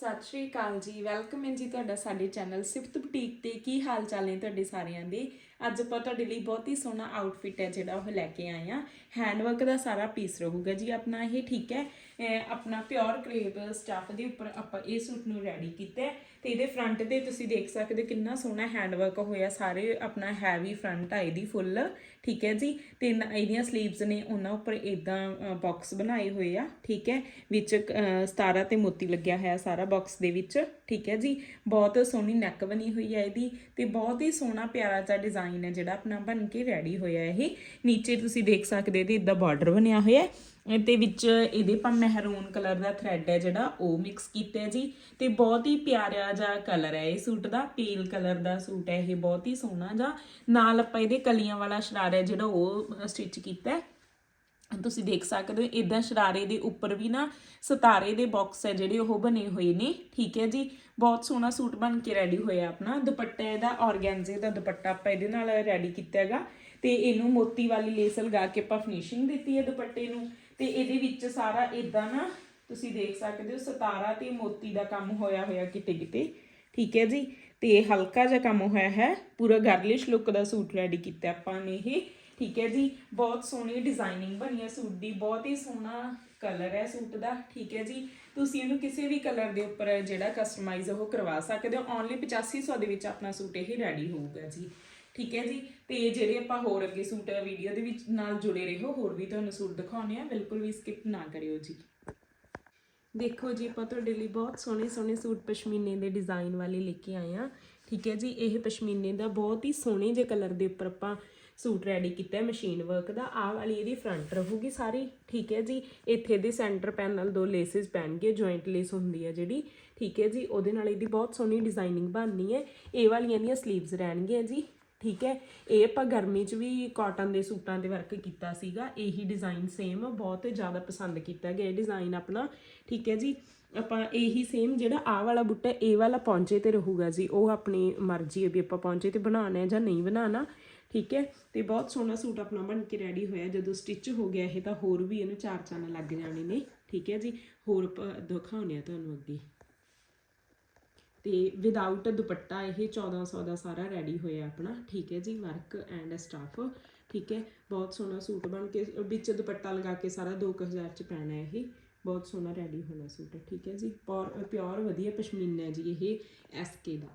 ਸਤਿ ਸ਼੍ਰੀ ਅਕਾਲ ਜੀ। ਵੈਲਕਮ ਹੈ ਜੀ ਤੁਹਾਡਾ ਸਾਡੇ ਚੈਨਲ ਸਿਫਤ ਬੁਟੀਕ ਤੇ। ਕੀ ਹਾਲ ਚਾਲ ਨੇ ਤੁਹਾਡੇ ਸਾਰਿਆਂ ਦੇ? ਅੱਜ ਆਪਾਂ ਤੁਹਾਡੇ ਲਈ ਬਹੁਤ ਹੀ ਸੋਹਣਾ ਆਊਟਫਿਟ ਹੈ ਜਿਹੜਾ ਉਹ ਲੈ ਕੇ ਆਏ ਆ ਹੈਂਡਵਰਕ ਦਾ ਸਾਰਾ ਪੀਸ ਰਹੂਗਾ ਜੀ ਆਪਣਾ, ਇਹ ਠੀਕ ਹੈ? ਆਪਣਾ ਪਿਓਰ ਕਰੇਪ ਸਟਫ ਦੇ ਉੱਪਰ ਆਪਾਂ ਇਹ ਸੂਟ ਨੂੰ ਰੈਡੀ ਕੀਤਾ ਹੈ। ਤੇ ਇਹਦੇ ਫਰੰਟ ਤੇ ਤੁਸੀਂ ਦੇਖ ਸਕਦੇ ਹੋ ਕਿੰਨਾ ਸੋਹਣਾ ਹੈਂਡਵਰਕ ਹੋਇਆ ਸਾਰੇ ਆਪਣਾ ਹੈਵੀ ਫਰੰਟ ਆ ਇਹਦੀ ਫੁੱਲ ਠੀਕ ਹੈ ਜੀ? ਤੇ ਇਹਦੀਆਂ ਸਲੀਵਸ ਨੇ ਉਹਨਾਂ ਉੱਪਰ ਇਦਾਂ ਬਾਕਸ ਬਣਾਏ ਹੋਏ ਆ ਠੀਕ ਹੈ? ਵਿੱਚ ਅਹ, ਸਤਾਰਾ ਤੇ ਮੋਤੀ ਲੱਗਿਆ ਹੋਇਆ ਸਾਰਾ ਬਾਕਸ ਦੇ ਵਿੱਚ ਠੀਕ ਹੈ ਜੀ? ਬਹੁਤ ਸੋਹਣੀ ਨੈਕ ਬਣੀ ਹੋਈ ਹੈ ਇਹਦੀ ਤੇ ਬਹੁਤ ਹੀ ਸੋਹਣਾ ਪਿਆਰਾ ਜਿਹਾ ਡਿਜ਼ਾਈਨ ਹੈ ਜਿਹੜਾ ਆਪਣਾ ਬਣ ਕੇ ਰੈਡੀ ਹੋਇਆ ਇਹ। ਨੀਚੇ ਤੁਸੀਂ ਦੇਖ ਸਕਦੇ ਤੇ ਇਦਾਂ ਬਾਰਡਰ ਬਣਿਆ ਹੋਇਆ ਤੇ ਵਿੱਚ ਇਹਦੇ ਪਾ ਮਹਿਰੂਨ ਕਲਰ ਦਾ ਥ੍ਰੈਡ ਹੈ ਜਿਹੜਾ, ਉਹ ਮਿਕਸ ਕੀਤਾ ਹੈ ਜੀ। ਤੇ ਬਹੁਤ ਹੀ ਪਿਆਰਾ ਜਿਹਾ ਕਲਰ ਹੈ ਇਹ ਸੂਟ ਦਾ ਪੀਲ ਕਲਰ ਦਾ ਸੂਟ ਹੈ ਇਹ, ਬਹੁਤ ਹੀ ਸੋਹਣਾ ਜਿਹਾ। ਨਾਲ ਆਪਾਂ ਇਹਦੇ ਕਲੀਆਂ ਵਾਲਾ ਸ਼ਰਾਰਾ ਹੈ ਜਿਹੜਾ ਉਹ ਸਟਿਚ ਕੀਤਾ ਹੈ। ਤੁਸੀਂ ਦੇਖ ਸਕਦੇ ਹੋ ਇਦਾਂ ਸ਼ਰਾਰੇ ਦੇ ਉੱਪਰ ਵੀ ਨਾ ਸਿਤਾਰੇ ਦੇ ਬਾਕਸ ਹੈ ਜਿਹੜੇ ਉਹ ਬਣੇ ਹੋਏ ਨੇ, ਠੀਕ ਹੈ ਜੀ। ਬਹੁਤ ਸੋਹਣਾ ਸੂਟ ਬਣ ਕੇ ਰੈਡੀ ਹੋਇਆ ਆਪਣਾ। ਦੁਪੱਟਾ ਇਹਦਾ ਔਰਗੈਂਜ਼ੇ ਦਾ ਦੁਪੱਟਾ ਆਪਾਂ ਇਹਦੇ ਨਾਲ ਰੈਡੀ ਕੀਤਾ ਹੈਗਾ। ਤੇ ਇਹਨੂੰ ਮੋਤੀ ਵਾਲੀ ਲੇਸ ਲਗਾ ਕੇ ਆਪਾਂ ਫਿਨਿਸ਼ਿੰਗ ਦਿੱਤੀ ਹੈ ਦੁਪੱਟੇ ਨੂੰ। ਤੇ ਇਹਦੇ ਵਿੱਚ ਸਾਰਾ ਇਦਾਂ ਨਾ ਤੁਸੀਂ ਦੇਖ ਸਕਦੇ ਹੋ, ਸਿਤਾਰਾ ਤੇ ਮੋਤੀ ਦਾ ਕੰਮ ਹੋਇਆ ਹੋਇਆ ਕਿਤੇ ਕਿਤੇ, ਠੀਕ ਹੈ ਜੀ? ਤੇ ਹਲਕਾ ਜਿਹਾ ਕੰਮ ਹੋਇਆ ਹੈ, ਪੂਰਾ ਗਰਲਿਸ਼ ਲੁੱਕ ਦਾ ਸੂਟ ਰੈਡੀ ਕੀਤਾ ਆਪਾਂ ਨੇ ਇਹ, ਠੀਕ ਹੈ ਜੀ? ਬਹੁਤ ਸੋਹਣੀ ਡਿਜ਼ਾਈਨਿੰਗ ਬਣੀ ਹੈ ਸੂਟ ਦੀ, ਬਹੁਤ ਹੀ ਸੋਹਣਾ ਕਲਰ ਹੈ ਸੂਟ ਦਾ, ਠੀਕ ਹੈ ਜੀ? ਤੁਸੀਂ ਇਹਨੂੰ ਕਿਸੇ ਵੀ ਕਲਰ ਦੇ ਉੱਪਰ ਜਿਹੜਾ ਕਸਟਮਾਈਜ਼ ਉਹ ਕਰਵਾ ਸਕਦੇ ਹੋ ਓਨਲੀ 8500 ਦੇ ਵਿੱਚ ਆਪਣਾ ਸੂਟ ਇਹ ਰੈਡੀ ਹੋਊਗਾ ਜੀ। ਠੀਕ ਹੈ ਜੀ? ਤੇ ਜਿਹੜੇ ਆਪਾਂ ਹੋਰ ਅੱਗੇ ਸੂਟ ਵੀਡੀਓ ਦੇ ਵਿੱਚ ਨਾਲ ਜੁੜੇ ਰਹੋ, ਹੋਰ ਵੀ ਤੁਹਾਨੂੰ ਸੂਟ ਦਿਖਾਉਣੇ ਆ ਬਿਲਕੁਲ ਵੀ ਸਕਿਪ ਨਾ ਕਰਿਓ ਜੀ। ਦੇਖੋ ਜੀ, ਆਪਾਂ ਤੁਹਾਡੇ ਲਈ ਬਹੁਤ ਸੋਹਣੇ ਸੋਹਣੇ ਸੂਟ ਪਸ਼ਮੀਨੇ ਦੇ ਡਿਜ਼ਾਈਨ ਵਾਲੇ ਲੈ ਕੇ ਆਏ ਆ ਠੀਕ ਹੈ ਜੀ? ਇਹ ਪਸ਼ਮੀਨੇ ਦਾ ਬਹੁਤ ਹੀ ਸੋਹਣੇ ਜਿਹੇ ਕਲਰ ਦੇ ਉੱਪਰ ਆਪਾਂ ਸੂਟ ਰੈਡੀ ਕੀਤਾ ਮਸ਼ੀਨ ਵਰਕ ਦਾ। ਆਹ ਵਾਲੀ ਇਹਦੀ ਫਰੰਟ ਰਹੂਗੀ ਸਾਰੀ। ਠੀਕ ਹੈ ਜੀ? ਇੱਥੇ ਦੇ ਸੈਂਟਰ ਪੈਨਲ ਦੋ ਲੇਸਿਸ ਪੈਣਗੇ ਜੁਆਇੰਟ ਲੇਸ ਹੁੰਦੀ ਹੈ ਜਿਹੜੀ। ਠੀਕ ਹੈ ਜੀ? ਉਹਦੇ ਨਾਲ ਇਹਦੀ ਬਹੁਤ ਸੋਹਣੀ ਡਿਜ਼ਾਈਨਿੰਗ ਬਣਨੀ ਹੈ। ਇਹ ਵਾਲੀਆਂ ਦੀਆਂ ਸਲੀਵਸ ਰਹਿਣਗੀਆਂ ਜੀ। ਠੀਕ ਹੈ, ਇਹ ਆਪਾਂ ਗਰਮੀ 'ਚ ਵੀ ਕਾਟਨ ਦੇ ਸੂਟਾਂ ਤੇ ਵਰਕ ਕੀਤਾ ਸੀਗਾ, ਇਹੀ ਡਿਜ਼ਾਈਨ ਸੇਮ ਬਹੁਤ ਜ਼ਿਆਦਾ ਪਸੰਦ ਕੀਤਾ ਗਿਆ ਇਹ ਡਿਜ਼ਾਈਨ ਆਪਣਾ, ਠੀਕ ਹੈ ਜੀ। ਆਪਾਂ ਇਹੀ ਸੇਮ ਜਿਹੜਾ ਆਹ ਵਾਲਾ ਬੁੱਟਾ ਇਹ ਵਾਲਾ ਪੌਂਚੇ ਤੇ ਰਹੂਗਾ ਜੀ, ਉਹ ਆਪਣੀ ਮਰਜ਼ੀ ਹੈ ਵੀ ਆਪਾਂ ਪੌਂਚੇ ਤੇ ਬਣਾਉਣਾ ਹੈ ਜਾਂ ਨਹੀਂ ਬਣਾਉਣਾ, ਠੀਕ ਹੈ। ਤੇ ਬਹੁਤ ਸੋਹਣਾ ਸੂਟ ਆਪਣਾ ਬਣ ਕੇ ਰੈਡੀ ਹੋਇਆ, ਜਦੋਂ ਸਟਿਚ ਹੋ ਗਿਆ ਇਹ ਤਾਂ ਹੋਰ ਵੀ ਇਹਨੂੰ ਚਾਰ ਚੰਨ ਲੱਗ ਜਾਣੇ ਨੇ, ਠੀਕ ਹੈ ਜੀ। ਹੋਰ ਪ- ਦਿਖਾਉਂਦੇ ਆ ਤੁਹਾਨੂੰ ਅੱਗੇ। ਤੇ ਵਿਦਆਊਟ ਦੁਪੱਟਾ ਇਹ 1400 ਦਾ ਸਾਰਾ ਰੈਡੀ ਹੋਇਆ ਆਪਣਾ। ਠੀਕ ਹੈ ਜੀ ਵਰਕ ਐਂਡ ਸਟਾਫ ਠੀਕ ਹੈ, ਬਹੁਤ ਸੋਹਣਾ ਸੂਟ ਬਣ ਕੇ, ਵਿੱਚ ਦੁਪੱਟਾ ਲਗਾ ਕੇ ਸਾਰਾ 2000 ਚ ਪੈਣਾ ਹੈ ਇਹ। ਬਹੁਤ ਸੋਹਣਾ ਰੈਡੀ ਹੋਣਾ ਸੂਟ, ਠੀਕ ਹੈ ਜੀ। ਪਿਓਰ ਵਧੀਆ ਪਸ਼ਮੀਨਾ ਹੈ ਜੀ ਇਹ ਐਸਕੇ ਦਾ।